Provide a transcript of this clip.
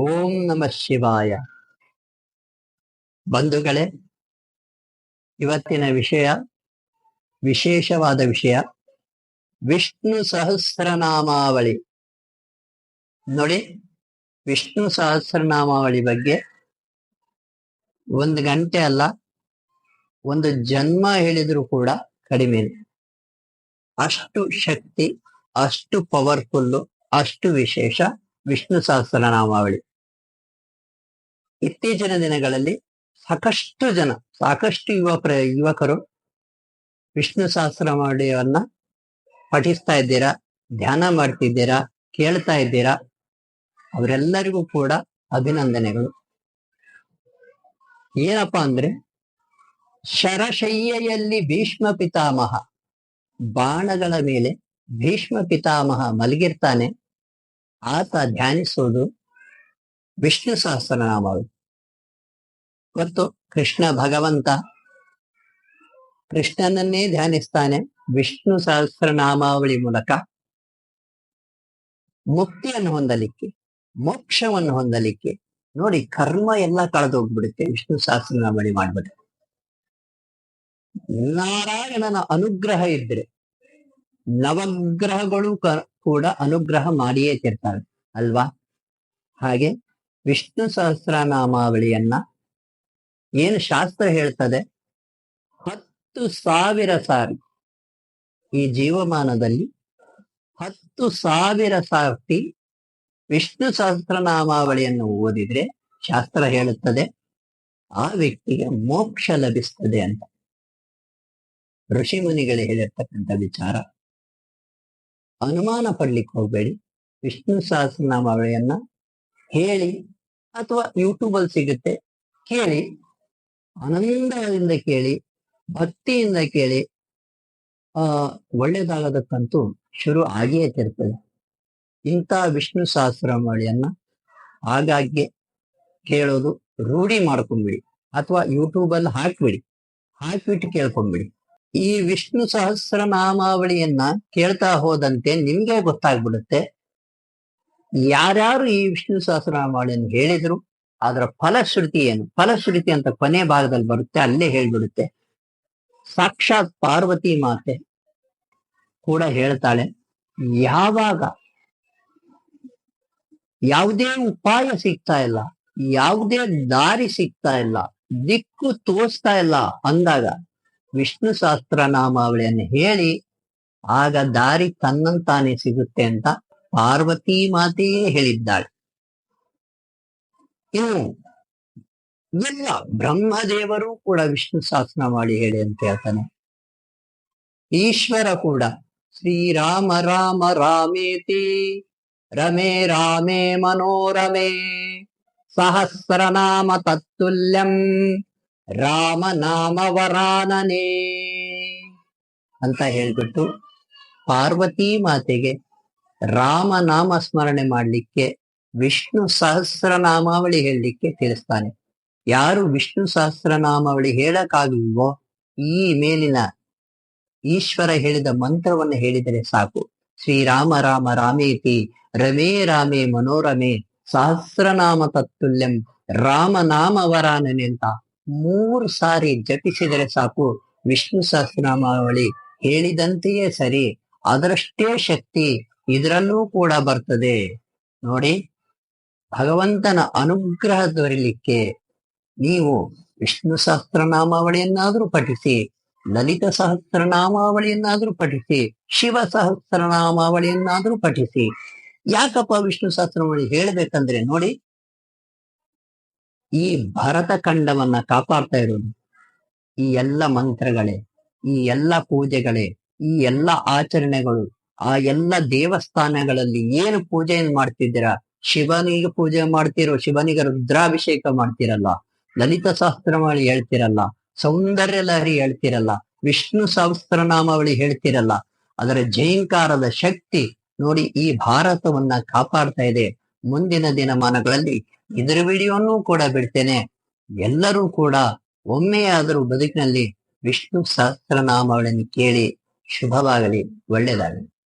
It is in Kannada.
ಓಂ ನಮ ಶಿವಾಯ. ಬಂಧುಗಳೇ, ಇವತ್ತಿನ ವಿಷಯ, ವಿಶೇಷವಾದ ವಿಷಯ, ವಿಷ್ಣು ಸಹಸ್ರನಾಮಾವಳಿ. ನೋಡಿ, ವಿಷ್ಣು ಸಹಸ್ರನಾಮಾವಳಿ ಬಗ್ಗೆ ಒಂದು ಗಂಟೆ ಅಲ್ಲ, ಒಂದು ಜನ್ಮ ಹೇಳಿದ್ರು ಕೂಡ ಕಡಿಮೆ ಅಷ್ಟು ಶಕ್ತಿ, ಅಷ್ಟು ಪವರ್ಫುಲ್ಲು ಅಷ್ಟು ವಿಶೇಷ ವಿಷ್ಣು ಸಹಸ್ರನಾಮಾವಳಿ. ಇತ್ತೀಚಿನ ದಿನಗಳಲ್ಲಿ ಸಾಕಷ್ಟು ಜನ, ಸಾಕಷ್ಟು ಯುವ ಯುವಕರು ವಿಷ್ಣು ಮಾಡಿಯವನ್ನ ಪಠಿಸ್ತಾ ಇದ್ದೀರಾ, ಧ್ಯಾನ ಮಾಡ್ತಿದ್ದೀರಾ, ಕೇಳ್ತಾ ಇದ್ದೀರಾ, ಅವರೆಲ್ಲರಿಗೂ ಕೂಡ ಅಭಿನಂದನೆಗಳು. ಏನಪ್ಪಾ ಅಂದ್ರೆ, ಶರಶಯ್ಯೆಯಲ್ಲಿ ಭೀಷ್ಮ ಪಿತಾಮಹ, ಬಾಣಗಳ ಮೇಲೆ ಭೀಷ್ಮ ಪಿತಾಮಹ ಮಲಗಿರ್ತಾನೆ, ಆತ ಧ್ಯಾನಿಸೋದು ವಿಷ್ಣು ಸಹಸ್ರನಾಮಗಳು. ಮತ್ತು ಕೃಷ್ಣ ಭಗವಂತ. ಕೃಷ್ಣನನ್ನೇ ಧ್ಯಾನಿಸ್ತಾನೆ ವಿಷ್ಣು ಸಹಸ್ರನಾಮಾವಳಿ ಮೂಲಕ. ಮುಕ್ತಿಯನ್ನು ಹೊಂದಲಿಕ್ಕೆ, ಮೋಕ್ಷವನ್ನು ಹೊಂದಲಿಕ್ಕೆ, ನೋಡಿ ಕರ್ಮ ಎಲ್ಲ ಕಳೆದೋಗ್ಬಿಡುತ್ತೆ ವಿಷ್ಣು ಸಹಸ್ರನಾಮಾವಳಿ ಮಾಡ್ಬಿಟ್ರೆ ನಾರಾಯಣನ ಅನುಗ್ರಹ ಇದ್ರೆ ನವಗ್ರಹಗಳು ಕೂಡ ಅನುಗ್ರಹ ಮಾಡಿಯೇ ತಿರ್ತಾರೆ ಅಲ್ವಾ? ಹಾಗೆ ವಿಷ್ಣು ಸಹಸ್ರನಾಮಾವಳಿಯನ್ನ ಏನು ಶಾಸ್ತ್ರ ಹೇಳ್ತದೆ? ಹತ್ತು ಸಾವಿರ ಸಾರಿ ಈ ಜೀವಮಾನದಲ್ಲಿ ಹತ್ತು ಸಾವಿರ ಸಾರ್ತಿ ವಿಷ್ಣು ಸಹಸ್ರನಾಮಾವಳಿಯನ್ನು ಓದಿದ್ರೆ ಶಾಸ್ತ್ರ ಹೇಳುತ್ತದೆ, ಆ ವ್ಯಕ್ತಿಗೆ ಮೋಕ್ಷ ಲಭಿಸ್ತದೆ ಅಂತ. ಋಷಿ ಮುನಿಗಳು ಹೇಳಿರ್ತಕ್ಕಂಥ ವಿಚಾರ. ಅನುಮಾನ ಪಡ್ಲಿಕ್ಕೆ ಹೋಗ್ಬೇಡಿ, ವಿಷ್ಣು ಸಹಸ್ರನಾಮಾವಳಿಯನ್ನ ಹೇಳಿ ಅಥವಾ ಯೂಟ್ಯೂಬ್ ಅಲ್ಲಿ ಸಿಗುತ್ತೆ, ಕೇಳಿ, ಆನಂದದಿಂದ ಕೇಳಿ, ಭಕ್ತಿಯಿಂದ ಕೇಳಿ, ಆ, ಒಳ್ಳೇದಾಗದಕ್ಕಂತೂ ಶುರು ಆಗಿಯೇ ತಿರ್ತದೆ ಇಂಥ ವಿಷ್ಣು ಸಹಸ್ರನಾಮಾವಳಿಯನ್ನ ಆಗಾಗ್ಗೆ ಕೇಳೋದು ರೂಢಿ ಮಾಡ್ಕೊಂಡ್ಬಿಡಿ ಅಥವಾ ಯೂಟ್ಯೂಬ್ ಅಲ್ಲಿ ಹಾಕ್ಬಿಡಿ, ಹಾಕ್ಬಿಟ್ಟು ಕೇಳ್ಕೊಂಡ್ಬಿಡಿ ಈ ವಿಷ್ಣು ಸಹಸ್ರನಾಮಾವಳಿಯನ್ನ ಕೇಳ್ತಾ ಹೋದಂತೆ ನಿಮ್ಗೆ ಗೊತ್ತಾಗ್ಬಿಡುತ್ತೆ. ಯಾರ್ಯಾರು ಈ ವಿಷ್ಣು ಸಹಸ್ರನಾಮಾವಳಿಯನ್ನು ಹೇಳಿದ್ರು, ಅದರ ಫಲಶ್ರುತಿ ಏನು? ಫಲಶ್ರುತಿ ಅಂತ ಕೊನೆ ಭಾಗದಲ್ಲಿ ಬರುತ್ತೆ, ಅಲ್ಲೇ ಹೇಳ್ಬಿಡುತ್ತೆ. ಸಾಕ್ಷಾತ್ ಪಾರ್ವತಿ ಮಾತೆ ಕೂಡ ಹೇಳ್ತಾಳೆ, ಯಾವಾಗ ಯಾವುದೇ ಉಪಾಯ ಸಿಗ್ತಾ ಇಲ್ಲ, ಯಾವುದೇ ದಾರಿ ಸಿಗ್ತಾ ಇಲ್ಲ, ದಿಕ್ಕು ತೋರಿಸ್ತಾ ಇಲ್ಲ ಅಂದಾಗ ವಿಷ್ಣು ಸಹಸ್ರನಾಮಾವಳಿಯನ್ನು ಹೇಳಿ, ಆಗ ದಾರಿ ತನ್ನಂತಾನೆ ಸಿಗುತ್ತೆ ಅಂತ ಪಾರ್ವತಿ ಮಾತೆಯೇ ಹೇಳಿದ್ದಾಳೆ. ಇನ್ನು ಎಲ್ಲ ಬ್ರಹ್ಮದೇವರು ಕೂಡ ವಿಷ್ಣು ಸಹಸ್ರನಾಮಾವಳಿ ಹೇಳಿ ಅಂತ ಹೇಳ್ತಾನೆ ಈಶ್ವರ ಕೂಡ ಶ್ರೀರಾಮ ರಾಮ ರಾಮೇತಿ ರಮೇ ರಾಮೇ ಮನೋರಮೇ ಸಹಸ್ರನಾಮ ತತ್ತುಲ್ಯಂ, ರಾಮ ನಾಮ ವರಾನನೇ ಅಂತ ಹೇಳ್ಬಿಟ್ಟು ಪಾರ್ವತಿ ಮಾತೆಗೆ ರಾಮ ನಾಮ ಸ್ಮರಣೆ ಮಾಡಲಿಕ್ಕೆ ವಿಷ್ಣು ಸಹಸ್ರನಾಮಾವಳಿ ಹೇಳಲಿಕ್ಕೆ ತಿಳಿಸ್ತಾನೆ. ಯಾರು ವಿಷ್ಣು ಸಹಸ್ರನಾಮಾವಳಿ ಹೇಳಕ್ಕಾಗಿಲ್ವೋ ಈ ಮೇಲಿನ ಈಶ್ವರ ಹೇಳಿದ ಮಂತ್ರವನ್ನು ಹೇಳಿದರೆ ಸಾಕು. ಶ್ರೀರಾಮ ರಾಮ ರಾಮೇತಿ ರಮೇ ರಾಮೇ ಮನೋರಮೆ, ಸಹಸ್ರನಾಮ ತತ್ತುಲ್ಯಂ, ರಾಮ ನಾಮ ವರಾನನೆ ಅಂತ ಮೂರು ಸಾರಿ ಜಪಿಸಿದರೆ ಸಾಕು ವಿಷ್ಣು ಸಹಸ್ರನಾಮಾವಳಿ ಹೇಳಿದಂತೆಯೇ ಸರಿ. ಅದರಷ್ಟೇ ಶಕ್ತಿ ಇದರಲ್ಲೂ ಕೂಡ ಬರ್ತದೆ. ನೋಡಿ, ಭಗವಂತನ ಅನುಗ್ರಹ ದೊರೆಯಲಿಕ್ಕೆ ನೀವು ವಿಷ್ಣು ಸಹಸ್ರನಾಮಾವಳಿಯನ್ನಾದರೂ ಪಠಿಸಿ, ಲಲಿತ ಸಹಸ್ರನಾಮಾವಳಿಯನ್ನಾದರೂ ಪಠಿಸಿ, ಶಿವ ಸಹಸ್ರನಾಮಾವಳಿಯನ್ನಾದರೂ ಪಠಿಸಿ. ಯಾಕಪ್ಪ ವಿಷ್ಣು ಸಹಸ್ರನಾಮಾವಳಿ ಹೇಳಬೇಕಂದ್ರೆ ನೋಡಿ, ಈ ಭರತ ಖಂಡವನ್ನ ಕಾಪಾಡ್ತಾ ಇರೋದು. ಈ ಎಲ್ಲ ಮಂತ್ರಗಳೇ, ಈ ಎಲ್ಲ ಪೂಜೆಗಳೇ, ಈ ಎಲ್ಲ ಆಚರಣೆಗಳು ಆ ಎಲ್ಲ ದೇವಸ್ಥಾನಗಳಲ್ಲಿ ಏನು ಪೂಜೆಯನ್ನು ಮಾಡ್ತಿದ್ದೀರಾ? ಶಿವನಿಗೆ ಪೂಜೆ ಮಾಡ್ತಿರೋ, ಶಿವನಿಗೆ ರುದ್ರಾಭಿಷೇಕ ಮಾಡ್ತಿರಲ್ಲ ಲಲಿತ ಸಹಸ್ರನಾಮಾವಳಿ ಹೇಳ್ತಿರಲ್ಲ ಸೌಂದರ್ಯ ಲಹರಿ ಹೇಳ್ತಿರಲ್ಲ, ವಿಷ್ಣು ಸಹಸ್ರನಾಮಾವಳಿ ಹೇಳ್ತಿರಲ್ಲ, ಅದರ ಜಯಂಕಾರದ ಶಕ್ತಿ ನೋಡಿ ಈ ಭಾರತವನ್ನ ಕಾಪಾಡ್ತಾ ಇದೆ. ಮುಂದಿನ ದಿನಮಾನಗಳಲ್ಲಿ ಇದರ ವಿಡಿಯೋನೂ ಕೂಡ ಬಿಡ್ತೇನೆ. ಎಲ್ಲರೂ ಕೂಡ ಒಮ್ಮೆಯಾದರೂ ಬದುಕಿನಲ್ಲಿ ವಿಷ್ಣು ಸಹಸ್ರನಾಮಗಳನ್ನು ಕೇಳಿ ಶುಭವಾಗಲಿ, ಒಳ್ಳೆಯದಾಗಲಿ.